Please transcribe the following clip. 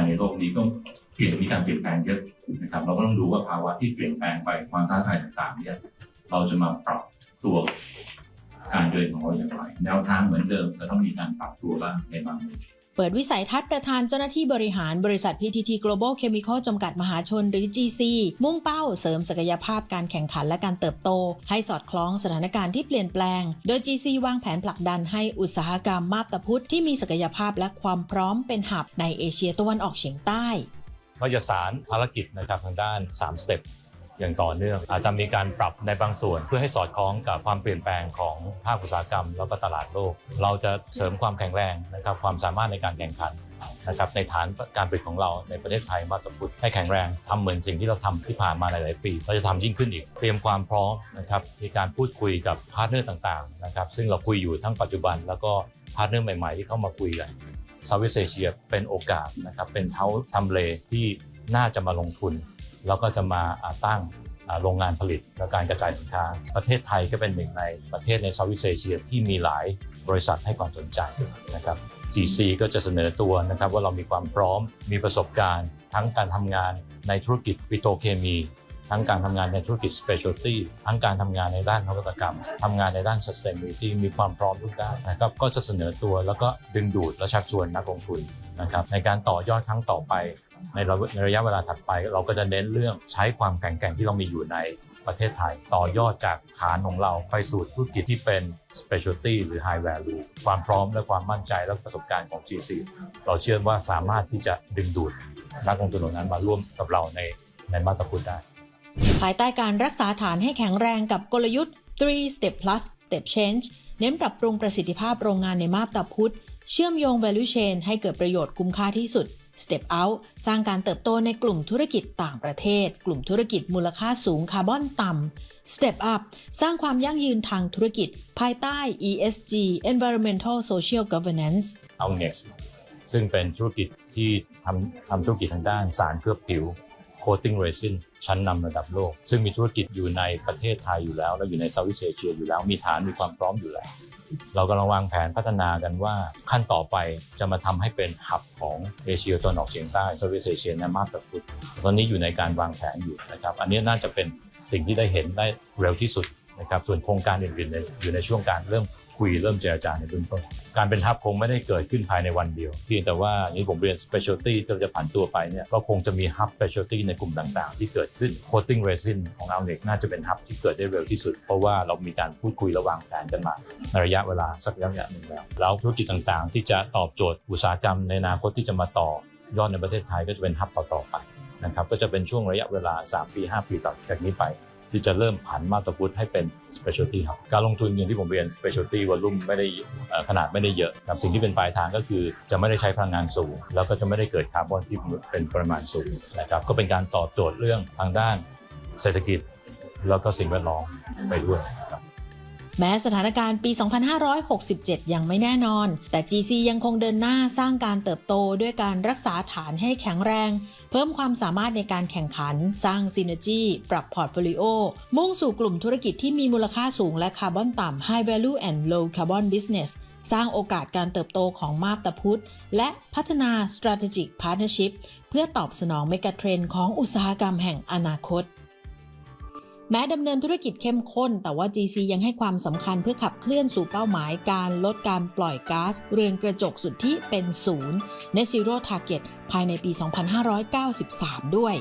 ายในโลกนี้ก็เปลี่ยนมีการเปลี่ยนแปลงเยอะนะครับเราก็ต้องดูว่าภาวะที่เปลี่ยนแปลงไปความท้าทายต่างๆเนี่ยเราจะมาปรับตัวการเดินของเราอย่างไรแนวทางเหมือนเดิมแต่ต้องมีการปรับตัวบ้างในบางมุม เปิดวิสัยทัศน์ประธานเจ้าหน้าที่บริหารบริษัท PTT Global Chemical จำกัดมหาชนหรือ GC มุ่งเป้าเสริมศักยภาพการแข่งขันและการเติบโต ให้สอดคล้องสถานการณ์ที่เปลี่ยนแปลง โดย GC วางแผนผลักดันให้อุตสาหกรรมมาบตาพุธที่มีศักยภาพและความพร้อมเป็นหับในเอเชียตะวันออกเฉียงใต้ก็จะสารภารกิจนะครับทางด้าน 3 สเต็ป อย่างต่อเนื่อง อาจจะมีการปรับในบางส่วน เพื่อให้สอดคล้องกับความเปลี่ยนแปลงของภาคอุตสาหกรรม แล้วก็ตลาดโลก เราจะเสริมความแข็งแรงนะครับความสามารถในการแข่งขันนะครับในฐานการผลิตของเราในประเทศไทยมาตรพุทธให้แข็งแรงทำเหมือนสิ่งที่เราทำที่ผ่านมาหลาย ๆ ปี เราจะทำยิ่งขึ้นอีก เตรียมความพร้อมนะครับมีการพูดคุยกับพาร์ทเนอร์ต่าง ๆ นะครับ ซึ่งเราคุยอยู่ทั้งปัจจุบัน แล้วก็พาร์ทเนอร์ใหม่ ๆ ที่เข้ามาคุยกันเซาท์อีสเอเชียเป็นโอกาสนะครับเป็นเท้าทำเลที่น่าจะมาลงทุน แล้วก็จะมาตั้งโรงงานผลิตและการกระจายสินค้า ประเทศไทยก็เป็นหนึ่งในประเทศในเซาท์อีสเอเชียที่มีหลายบริษัทให้ความสนใจนะครับ GC ก็จะเสนอตัวนะครับว่าเรามีความพร้อมมีประสบการณ์ ทั้งการทำงานในธุรกิจปิโตรเคมี ทั้งการทำงานในธุรกิจ specialty ทั้งการทำงานในด้านนวัตกรรมทำงานในด้าน sustainability มีความพร้อมทุกด้านนะครับก็จะเสนอตัวแล้วก็ดึงดูดและชักชวนนักลงทุนนะครับในการต่อยอดครั้งต่อไปในระในระยะเวลาถัดไป เราก็จะเน้นเรื่องใช้ความแข็งแกร่งที่เรามีอยู่ในประเทศไทย ต่อยอดจากฐานของเราไปสู่ธุรกิจที่เป็น specialty หรือ high value ความพร้อมและความมั่นใจและประสบการณ์ของ GC เราเชื่อว่าสามารถที่จะดึงดูดนักลงทุนเหล่านั้นมาร่วมกับเราในในมาตรพุทได้ ภายใต้การรักษาฐานให้แข็งแรงกับกลยุทธ์ 3 Step Plus Step Change เน้นปรับปรุงประสิทธิภาพโรงงานในมาบตาพุธเชื่อมโยง value chain ให้เกิดประโยชน์คุ้มค่าที่สุด Step Out สร้างการเติบโตในกลุ่มธุรกิจต่างประเทศ กลุ่มธุรกิจมูลค่าสูงคาร์บอนต่ำ Step Up สร้างความยั่งยืนทางธุรกิจ ภายใต้ ESG Environmental Social Governance เอา Next ซึ่งเป็นธุรกิจที่ทำทำธุรกิจทางด้านสารเคลือบผิว coating resin ชั้นนำระดับโลก ซึ่งมีธุรกิจอยู่ในประเทศไทยอยู่แล้ว และอยู่ในเซาท์อีสเอเชียอยู่แล้ว มีฐานมีความพร้อมอยู่แล้ว เรากำลังวางแผนพัฒนากันว่าขั้นต่อไปจะมาทำให้เป็นหับของเอเชียตะวันออกเฉียงใต้เซาท์อีสเอเชียในมาตรพุทตอนนี้อยู่ในการวางแผนอยู่นะครับ อันนี้น่าจะเป็นสิ่งที่ได้เห็นได้เร็วที่สุดนะครับ ส่วนโครงการอื่นๆอยู่ในช่วงการเริ่ม คุยเริ่มเจรจาในเบื้องต้น การเป็นฮับคงไม่ได้เกิดขึ้นภายในวันเดียวเพียงแต่ว่าอย่างที่ผมเรียน specialty ที่เราจะผันตัวไปเนี่ยก็คงจะมีฮับ specialty ในกลุ่มต่างๆ ที่เกิดขึ้น coating resin ของเราเนี่ยน่าจะเป็นฮับที่เกิดได้เร็วที่สุด เพราะว่าเรามีการพูดคุยระหว่างแผนกันมาในระยะเวลาสักระยะหนึ่งแล้วแล้วธุรกิจต่างๆ ที่จะตอบโจทย์อุตสาหกรรมในอนาคตที่จะมาต่อยอดในประเทศไทยก็จะเป็นฮับต่อๆไปนะครับก็จะเป็นช่วงระยะเวลา 3 ปี 5 ปีต่อจากนี้ไป ที่จะเริ่มผันมาตรพุทธให้เป็น specialty ครับการลงทุนอย่างที่ผมเรียน specialty volume ไม่ได้อ่อขนาดไม่ได้เยอะครับสิ่งที่เป็นปลายทางก็คือจะไม่ได้ใช้พลังงานสูง แล้วก็จะไม่ได้เกิดคาร์บอนที่เป็นปริมาณสูงนะครับก็เป็นการตอบโจทย์เรื่องทางด้านเศรษฐกิจ แล้วก็สิ่งแวดล้อมไปด้วย แม้สถานการณ์ปี 2567 ยังไม่แน่นอน แต่ GC ยังคงเดินหน้าสร้างการเติบโตด้วยการรักษาฐานให้แข็งแรง เพิ่มความสามารถในการแข่งขัน สร้างซีเนจีปรับพอร์ตโฟลิโอ มุ่งสู่กลุ่มธุรกิจที่มีมูลค่าสูงและคาร์บอนต่ำ High Value and Low Carbon Business สร้างโอกาสการเติบโตของมาบตาพุธ และพัฒนา Strategic Partnership เพื่อตอบสนองเมกะเทรนด์ของอุตสาหกรรมแห่งอนาคต แม้ดำเนินธุรกิจเข้มข้น แต่ว่า GC ยังให้ความสำคัญเพื่อขับเคลื่อนสู่เป้าหมายการลดการปล่อยก๊าซเรือนกระจกสุดที่เป็นศูนย์ Net Zero Target ภายในปี 2593 ด้วย